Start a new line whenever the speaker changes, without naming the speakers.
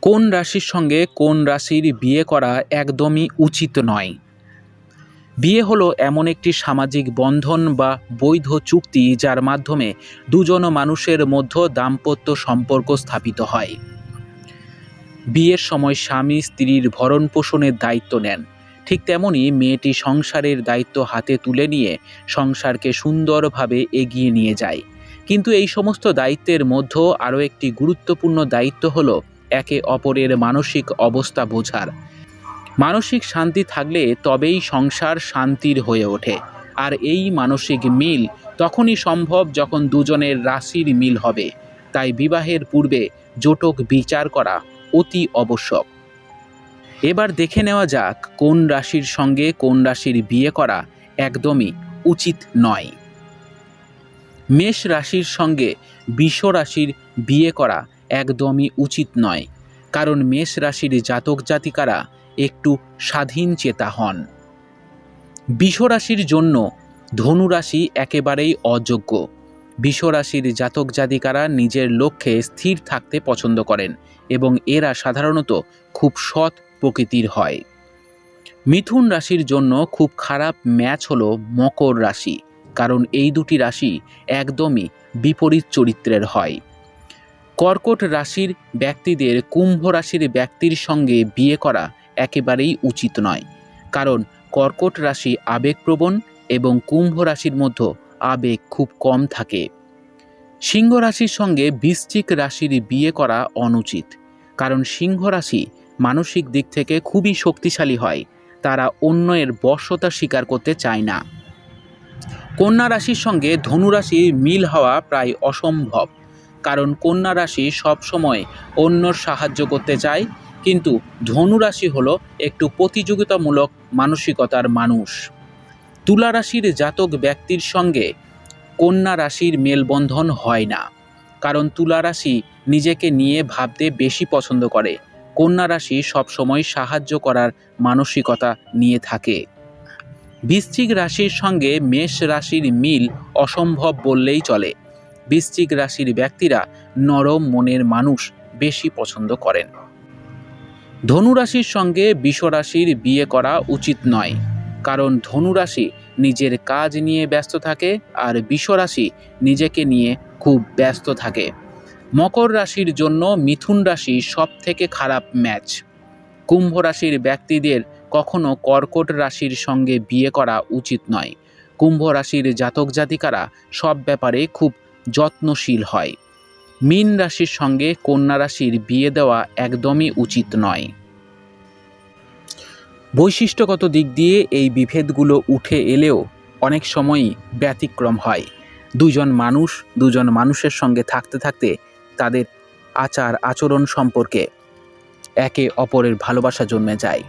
কোন রাশির সঙ্গে কোন রাশির বিয়ে করা একদমই উচিত নয়? বিয়ে হলো এমন একটি সামাজিক বন্ধন বা বৈধ চুক্তি যার মাধ্যমে দুজন মানুষের মধ্য দাম্পত্য সম্পর্ক স্থাপিত হয়। বিয়ের সময় স্বামী স্ত্রীর ভরণ পোষণের দায়িত্ব নেন। ঠিক তেমনি মেয়েটি সংসারের দায়িত্ব হাতে তুলে নিয়ে সংসারকে সুন্দরভাবে এগিয়ে নিয়ে যায়। কিন্তু এই সমস্ত দায়িত্বের মধ্যে আরও একটি গুরুত্বপূর্ণ দায়িত্ব হলো একে অপরের মানসিক অবস্থা বোঝার। মানসিক শান্তি থাকলে তবেই সংসার শান্তির হয়ে ওঠে। আর এই মানসিক মিল তখনই সম্ভব যখন দুজনের রাশির মিল হবে। তাই বিবাহের পূর্বে জোটক বিচার করা অতি আবশ্যক। এবার দেখে নেওয়া যাক কোন রাশির সঙ্গে কোন রাশির বিয়ে করা একদমই উচিত নয়। মেষ রাশির সঙ্গে বিষ রাশির বিয়ে করা একদমই উচিত নয়, কারণ মেষ রাশির জাতক জাতিকারা একটু স্বাধীন চেতা হন। বিষ রাশির জন্য ধনু রাশি একেবারেই অযোগ্য। বিষ রাশির জাতক জাতিকারা নিজের লক্ষ্যে স্থির থাকতে পছন্দ করেন এবং এরা সাধারণত খুব সৎ প্রকৃতির হয়। মিথুন রাশির জন্য খুব খারাপ ম্যাচ হলো মকর রাশি, কারণ এই দুটি রাশি একদমই বিপরীত চরিত্রের হয়। কর্কট রাশির ব্যক্তিদের কুম্ভ রাশির ব্যক্তির সঙ্গে বিয়ে করা একেবারেই উচিত নয়। কারণ কর্কট রাশি আবেগপ্রবণ এবং কুম্ভ রাশির মধ্যে আবেগ খুব কম থাকে। সিংহ রাশির সঙ্গে বৃশ্চিক রাশির বিয়ে করা অনুচিত। কারণ সিংহ রাশি মানসিক দিক থেকে খুবই শক্তিশালী হয়। তারা অন্যের বশ্যতা স্বীকার করতে চায় না। কন্যা রাশির সঙ্গে ধনু রাশির মিল হওয়া প্রায় অসম্ভব। কারণ কন্যা রাশি সবসময় অন্যর সাহায্য করতে চায়, কিন্তু ধনু রাশি হলো একটু প্রতিযোগিতামূলক মানসিকতার মানুষ। তুলা রাশির জাতক ব্যক্তির সঙ্গে কন্যা রাশির মেলবন্ধন হয় না, কারণ তুলা রাশি নিজেকে নিয়ে ভাবতে বেশি পছন্দ করে। কন্যা রাশি সবসময় সাহায্য করার মানসিকতা নিয়ে থাকে। বৃশ্চিক রাশির সঙ্গে মেষ রাশির মিল অসম্ভব বললেই চলে। বৃশ্চিক রাশির ব্যক্তিরা নরম মনের মানুষ বেশি পছন্দ করেন। ধনুরাশির সঙ্গে বিশ্বরাশির বিয়ে করা উচিত নয়, কারণ ধনুরাশি নিজের কাজ নিয়ে ব্যস্ত থাকে আর বিশ্বরাশি নিজেকে নিয়ে খুব ব্যস্ত থাকে। মকর রাশির জন্য মিথুন রাশি সব থেকে খারাপ ম্যাচ। কুম্ভ রাশির ব্যক্তিদের কখনো কর্কট রাশির সঙ্গে বিয়ে করা উচিত নয়। কুম্ভ রাশির জাতক জাতিকারা সব ব্যাপারে খুব যত্নশীল হয়। মীন রাশির সঙ্গে কন্যা রাশির বিয়ে দেওয়া একদমই উচিত নয়। বৈশিষ্ট্যগত দিক দিয়ে এই বিভেদগুলো উঠে এলেও অনেক সময়ই ব্যতিক্রম হয়। দুজন মানুষ দুজন মানুষের সঙ্গে থাকতে থাকতে তাদের আচার আচরণ সম্পর্কে একে অপরের ভালোবাসা জন্মে যায়।